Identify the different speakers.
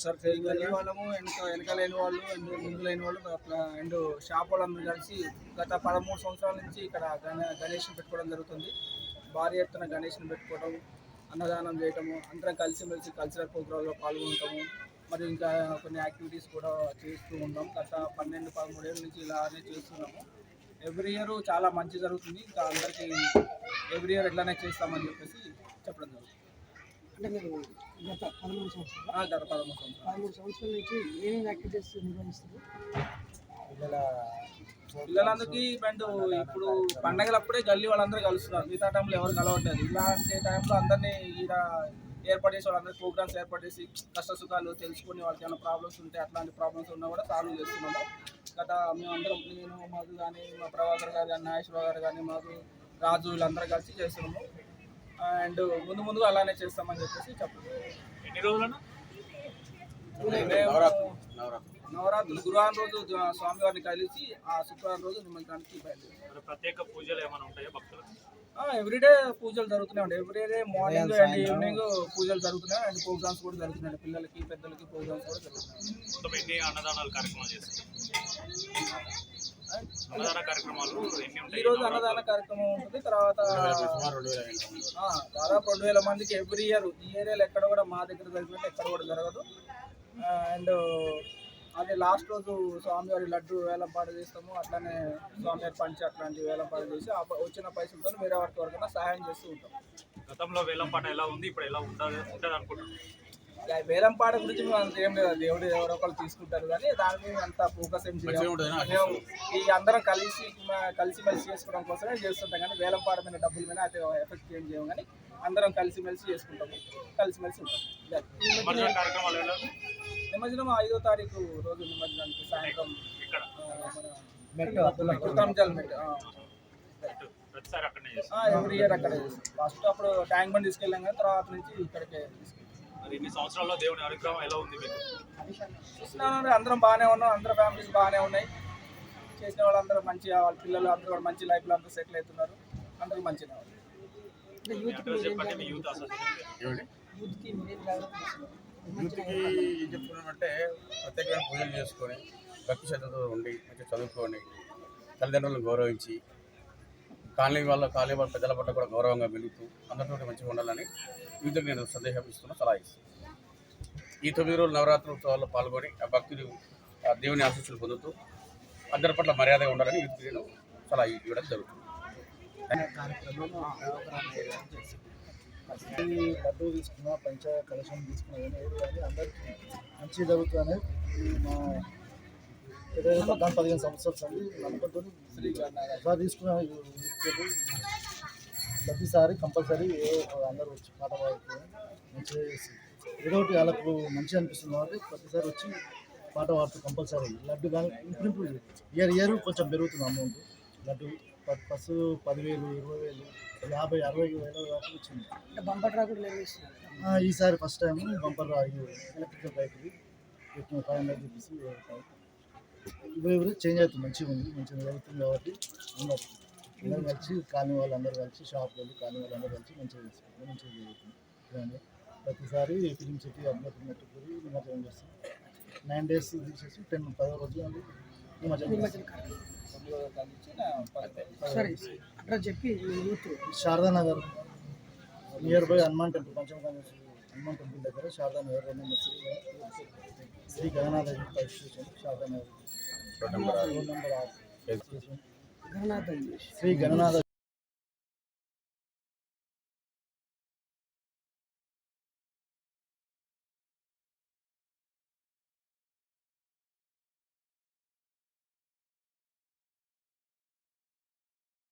Speaker 1: ఒకసారి గల్లీ వాళ్ళము వెనక వెనక లేని వాళ్ళు అండ్ ముందు లేని వాళ్ళు అట్లా అండ్ షాప్ వాళ్ళందరూ కలిసి గత పదమూడు సంవత్సరాల నుంచి ఇక్కడ గణ గణేష్ని పెట్టుకోవడం జరుగుతుంది. భారీ ఎత్తున గణేష్ని పెట్టుకోవడం అన్నదానం చేయటము అందరం కలిసిమెలిసి కల్చరల్ ప్రోగ్రాంలో పాల్గొంటాము మరియు ఇంకా కొన్ని యాక్టివిటీస్ కూడా చేస్తూ ఉంటాం గత పన్నెండు పదమూడేళ్ళ నుంచి ఇలానే చేస్తున్నాము. ఎవ్రీ ఇయర్ చాలా మంచి జరుగుతుంది. ఇంకా అందరికీ ఎవ్రీ ఇయర్ ఇట్లానే చేస్తామని చెప్పేసి చెప్పడం జరుగుతుంది.
Speaker 2: అంటే మీరు గత పదమూడు సంవత్సరాలు.
Speaker 1: గత పదమూడు సంవత్సరాలు.
Speaker 2: పదమూడు సంవత్సరాల నుంచి ఏమేమి యాక్టివిటీస్ నిర్వహిస్తారు
Speaker 1: పిల్లల పిల్లలందరికీ అండ్ ఇప్పుడు పండగలప్పుడే గల్లీ వాళ్ళందరూ కలుస్తున్నారు. మిగతా టైంలో ఎవరు కలవట్లేదు. ఇలాంటి టైంలో అందరినీ ఈడ ఏర్పాటు చేసి వాళ్ళందరూ ప్రోగ్రామ్స్ ఏర్పాటు చేసి కష్ట సుఖాలు తెలుసుకొని వాళ్ళకి ఏమైనా ప్రాబ్లమ్స్ ఉంటే అట్లాంటి ప్రాబ్లమ్స్ ఉన్నా కూడా సాల్వ్ చేస్తున్నాము. గత మేమందరం నేను మధు కానీ మా ప్రభాకర్ గారు కానీ నాగేశ్వరరావు గారు కానీ మాకు రాజు వీళ్ళందరూ కలిసి చేస్తున్నాము. అండ్ ముందు ముందు అలానే చేస్తామని చెప్పేసి చెప్పండి
Speaker 3: ఎన్ని రోజులన్నా?
Speaker 1: నవరాత్రులు. గురువారం రోజు స్వామివారిని కలిసి ఆ శుక్రవారం రోజు నిమజ్జనానికి బయలుదేరాం
Speaker 3: మరి ప్రత్యేక పూజలు ఏమైనా ఉంటాయా భక్తులకు?
Speaker 1: ఎవ్రీడే పూజలు జరుగుతూనే ఉంటాయి ఎవ్రీడే మార్నింగ్ అండ్ ఈవినింగ్ పూజలు జరుగుతున్నాయి అండ్ ప్రోగ్రామ్స్ కూడా జరుగుతున్నాయి. పిల్లలకి పెద్దలకి ప్రోగ్రామ్స్ కూడా జరుగుతున్నాయి.
Speaker 3: మొత్తం ఎన్ని అన్నదానాలు కార్యక్రమాలు చేస్తారు
Speaker 1: ఈ రోజు అన్నదాన కార్యక్రమం ఉంటుంది. తర్వాత దాదాపు రెండు వేల మందికి ఎవ్రీ ఇయర్ ఈ ఏరియాలో ఎక్కడ కూడా మా దగ్గర జరిగినట్టు ఎక్కడ కూడా జరగదు. అండ్ అదే లాస్ట్ రోజు స్వామివారి లడ్డు వేలంపాట చేస్తాము. అట్లానే స్వామివారి పంచి అట్లాంటి వేలంపాట చేసి వచ్చిన పైసలతో వేరే వారికి ఎవరికైనా సహాయం చేస్తూ ఉంటాం.
Speaker 3: గతంలో వేలంపాట ఎలా ఉంది? ఇప్పుడు ఎలా ఉంటుంది ఉంటుంది అనుకుంటున్నాను
Speaker 1: ఇక వేలం పాట గురించి మేము అంత ఏం లేదు. దేవుడు ఎవరో ఒకరు తీసుకుంటారు కానీ దాని మీద అంత ఫోకస్ ఏం చేయం. మేము ఈ అందరం కలిసి మ- కలిసిమెలిసి చేసుకోవడం కోసమే చేస్తుంటాం కానీ వేలం పాట మీద డబ్బుల మీద అయితే ఎఫెక్ట్ ఏం చేయం కానీ అందరం కలిసిమెలిసి చేసుకుంటాము కలిసిమెలిసి ఉంటాం. ఇదే.
Speaker 3: నిమజ్జన
Speaker 1: ఐదో తారీఖు రోజు నిమజ్జనానికి సాయంత్రం కృతాంజల్ మెట్ ఎవ్రీ ఇయర్ అక్కడ ఫస్ట్ అప్పుడు ట్యాంక్ బండ్ తీసుకెళ్ళాం కానీ తర్వాత నుంచి ఇక్కడికే తీసుకెళ్ళాం.
Speaker 3: మరి ఇన్ని సంవత్సరాల్లో దేవుని అనుగ్రహం ఎలా ఉంది మీకు?
Speaker 1: చూస్తున్నాను అందరం బాగానే ఉన్నాం అందరం ఫ్యామిలీస్ బాగానే ఉన్నాయి. చేసిన వాళ్ళందరూ మంచిగా వాళ్ళ పిల్లలు అందరూ కూడా మంచి లైఫ్లో అందరూ సెటిల్ అవుతున్నారు. అందరూ మంచిగా
Speaker 3: చెప్పండి యూత్
Speaker 2: యూత్కి
Speaker 4: చెప్తున్నామంటే ప్రత్యేకమైన పూజలు చేసుకొని భక్తి శ్రద్ధతో ఉండి మంచిగా చదువుకొని తల్లిదండ్రులను గౌరవించి కాలనీ వాళ్ళ కాలనీ వాళ్ళ పెద్దల పట్ల కూడా గౌరవంగా మెలుగుతూ అందరితో మంచిగా ఉండాలని యూత్కి నేను సందేహం ఇస్తున్నా సలహా ఇస్తున్నాను ఈ తొమ్మిది రోజులు నవరాత్రి ఉత్సవాల్లో పాల్గొని ఆ భక్తులు ఆ దేవుని ఆశీస్సులు పొందుతూ అందరి పట్ల మర్యాదగా ఉండాలని యూత్కి నేను సలహా ఇవ్వడం జరుగుతుంది.
Speaker 5: లడ్డు తీసుకున్నా పంచ కలశం తీసుకున్నా కానీ ఏది కానీ అందరికీ మంచి జరుగుతుంది మా ఏదైనా పద్నాలుగు పదిహేను సంవత్సరాలు అండి నమ్మకంతో తీసుకున్న. యూత్కి ప్రతిసారి కంపల్సరీ అందరూ వచ్చి పాట పాడుకొని మంచిగా చేసి ఏదో ఒకటి వాళ్ళకు మంచిగా అనిపిస్తుంది కాబట్టి ప్రతిసారి వచ్చి పాట పాడుతూ కంపల్సరీ. లడ్డు కానీ ఇంప్రూవ్ ఇయర్ ఇయర్ కొంచెం పెరుగుతుంది అమౌంట్. లడ్డు ఫస్ట్ పదివేలు ఇరవై వేలు యాభై అరవై వేల వరకు వచ్చింది.
Speaker 2: బంపర్
Speaker 5: ఈసారి ఫస్ట్ టైం బంపర్ ఎలక్ట్రికల్ బైక్ది ఫైవ్ హండ్రెడ్ రూపీస్ ఇప్పుడు ఇప్పుడు చేంజ్ అవుతుంది మంచిగా ఉంది మంచిగా జరుగుతుంది కాబట్టి అందరు అందరు కలిసి కాలనీ వాళ్ళు అందరూ కలిసి షాప్ వాళ్ళు కాలనీ వాళ్ళు అందరూ కలిసి మంచిగా చేసుకుంటారు మంచిగా జరుగుతుంది. ప్రతిసారి ఫిలిం సిటీ అభినతి మెట్టుకుని నిమజ్జనం చేస్తాం. నైన్ డేస్ తీసేసి టెన్ పదో రోజు అని నిమజ్జనం
Speaker 2: చెప్పి మీ youth.
Speaker 5: Sharada Nagar near by Hanuman temple Panchamakanda Hanuman temple దగ్గర శారదా నగర్ రెండు శ్రీ శ్రీ గణనాథ స్టేషన్ శారదా శ్రీ గణనాథ